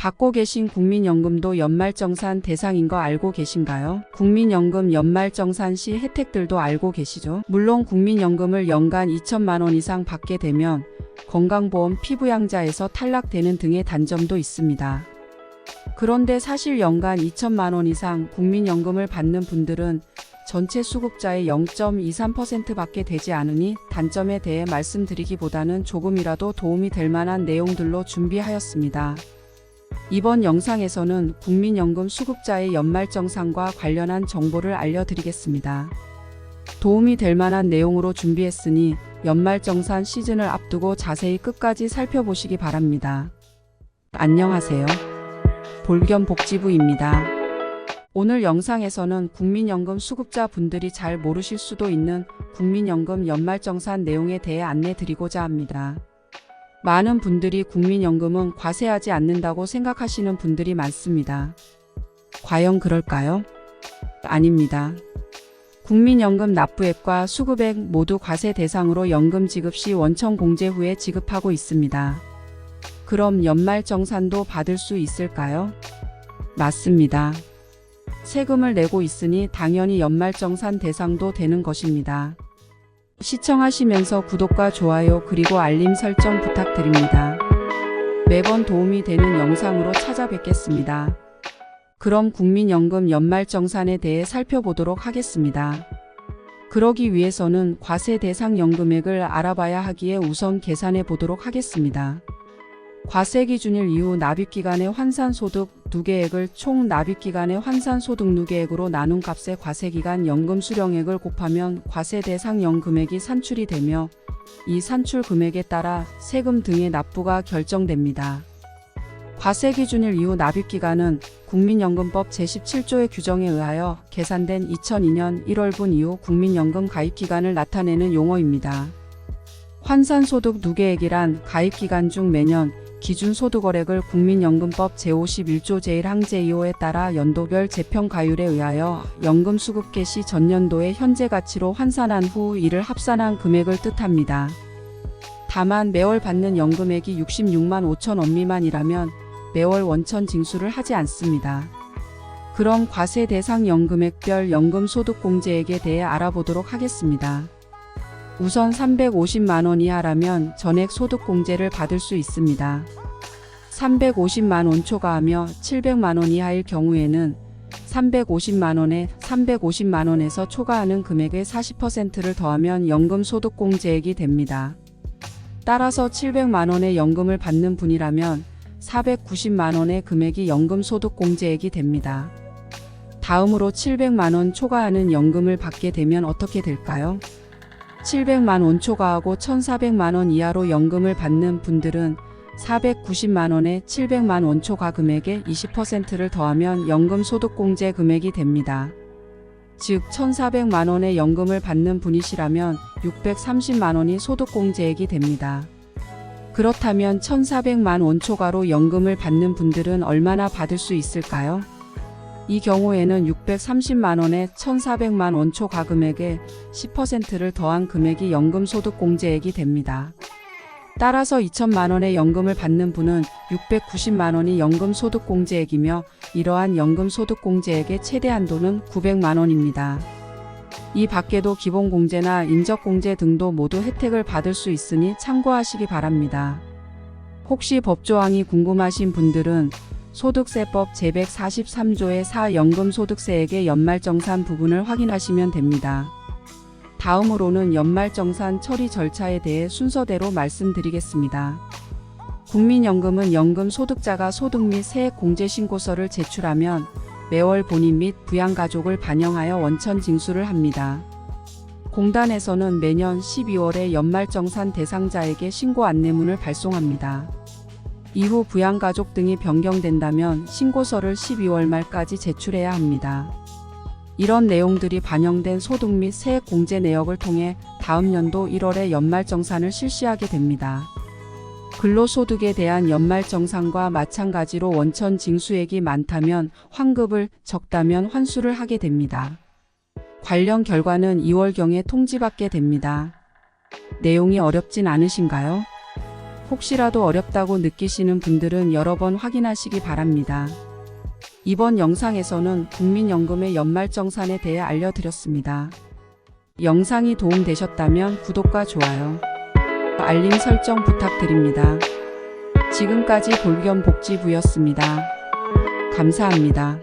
받고 계신 국민연금도 연말정산 대상인 거 알고 계신가요? 국민연금 연말정산 시 혜택들도 알고 계시죠? 물론 국민연금을 연간 2천만 원 이상 받게 되면 건강보험 피부양자에서 탈락되는 등의 단점도 있습니다. 그런데 사실 연간 2천만 원 이상 국민연금을 받는 분들은 전체 수급자의 0.23%밖에 되지 않으니 단점에 대해 말씀드리기보다는 조금이라도 도움이 될 만한 내용들로 준비하였습니다. 이번 영상에서는 국민연금 수급자의 연말정산과 관련한 정보를 알려드리겠습니다. 도움이 될 만한 내용으로 준비했으니 연말정산 시즌을 앞두고 자세히 끝까지 살펴보시기 바랍니다. 안녕하세요. 볼겸복지부입니다. 오늘 영상에서는 국민연금 수급자 분들이 잘 모르실 수도 있는 국민연금 연말정산 내용에 대해 안내 드리고자 합니다. 많은 분들이 국민연금은 과세하지 않는다고 생각하시는 분들이 많습니다. 과연 그럴까요? 아닙니다. 국민연금 납부액과 수급액 모두 과세 대상으로 연금 지급 시 원천 공제 후에 지급하고 있습니다. 그럼 연말 정산도 받을 수 있을까요? 맞습니다. 세금을 내고 있으니 당연히 연말정산 대상도 되는 것입니다. 시청하시면서 구독과 좋아요 그리고 알림 설정 부탁드립니다. 매번 도움이 되는 영상으로 찾아뵙겠습니다. 그럼 국민연금 연말정산에 대해 살펴보도록 하겠습니다. 그러기 위해서는 과세 대상 연금액을 알아봐야 하기에 우선 계산해 보도록 하겠습니다. 과세 기준일 이후 납입기간의 환산소득 누계액을 총 납입기간의 환산소득 누계액으로 나눈 값의 과세기간 연금 수령액을 곱하면 과세 대상 연금액이 산출이 되며 이 산출 금액에 따라 세금 등의 납부가 결정됩니다. 과세 기준일 이후 납입기간은 국민연금법 제17조의 규정에 의하여 계산된 2002년 1월분 이후 국민연금 가입기간을 나타내는 용어입니다. 환산소득 누계액이란 가입기간 중 매년 기준소득거래액을 국민연금법 제51조 제1항 제 2호에 따라 연도별 재평가율에 의하여 연금 수급 개시 전년도의 현재 가치로 환산한 후 이를 합산한 금액을 뜻합니다. 다만 매월 받는 연금액이 66만 5천 원 미만이라면 매월 원천 징수를 하지 않습니다. 그럼 과세 대상 연금액별 연금 소득 공제액에 대해 알아보도록 하겠습니다. 우선 350만 원 이하라면 전액 소득 공제를 받을 수 있습니다. 350만 원 초과하며 700만 원 이하일 경우에는 350만 원에 350만 원에서 초과하는 금액의 40%를 더하면 연금 소득 공제액이 됩니다. 따라서 700만 원의 연금을 받는 분이라면 490만 원의 금액이 연금 소득 공제액이 됩니다. 다음으로 700만 원 초과하는 연금을 받게 되면 어떻게 될까요? 700만 원 초과하고 1,400만 원 이하로 연금을 받는 분들은 490만 원에 700만 원 초과 금액의 20%를 더하면 연금 소득 공제 금액이 됩니다. 즉 1,400만 원의 연금을 받는 분이시라면 630만 원이 소득 공제액이 됩니다. 그렇다면 1,400만 원 초과로 연금을 받는 분들은 얼마나 받을 수 있을까요? 이 경우에는 630만 원에 1,400만 원 초 과 금액의 10%를 더한 금액이 연금 소득 공제액이 됩니다. 따라서 2천만 원의 연금을 받는 분은 690만 원이 연금 소득 공제액이며 이러한 연금 소득 공제액의 최대 한도는 900만 원입니다. 이 밖에도 기본 공제나 인적 공제 등도 모두 혜택을 받을 수 있으니 참고하시기 바랍니다. 혹시 법조항이 궁금하신 분들은 소득세법 제143조의 4 연금소득세액의 연말정산 부분을 확인하시면 됩니다. 다음으로는 연말정산 처리 절차에 대해 순서대로 말씀드리겠습니다. 국민연금은 연금 소득자가 소득 및 세액 공제 신고서를 제출하면 매월 본인 및 부양가족을 반영하여 원천 징수를 합니다. 공단에서는 매년 12월에 연말정산 대상자에게 신고 안내문을 발송합니다. 이후 부양가족 등이 변경된다면 신고서를 12월 말까지 제출해야 합니다. 이런 내용들이 반영된 소득 및 세액 공제 내역을 통해 다음 연도 1월에 연말정산을 실시하게 됩니다. 근로소득에 대한 연말정산과 마찬가지로 원천 징수액이 많다면 환급을 적다면 환수를 하게 됩니다. 관련 결과는 2월경에 통지받게 됩니다. 내용이 어렵진 않으신가요? 혹시라도 어렵다고 느끼시는 분들은 여러 번 확인하시기 바랍니다. 이번 영상에서는 국민연금의 연말정산에 대해 알려드렸습니다. 영상이 도움되셨다면 구독과 좋아요, 알림 설정 부탁드립니다. 지금까지 볼겸복지부였습니다. 감사합니다.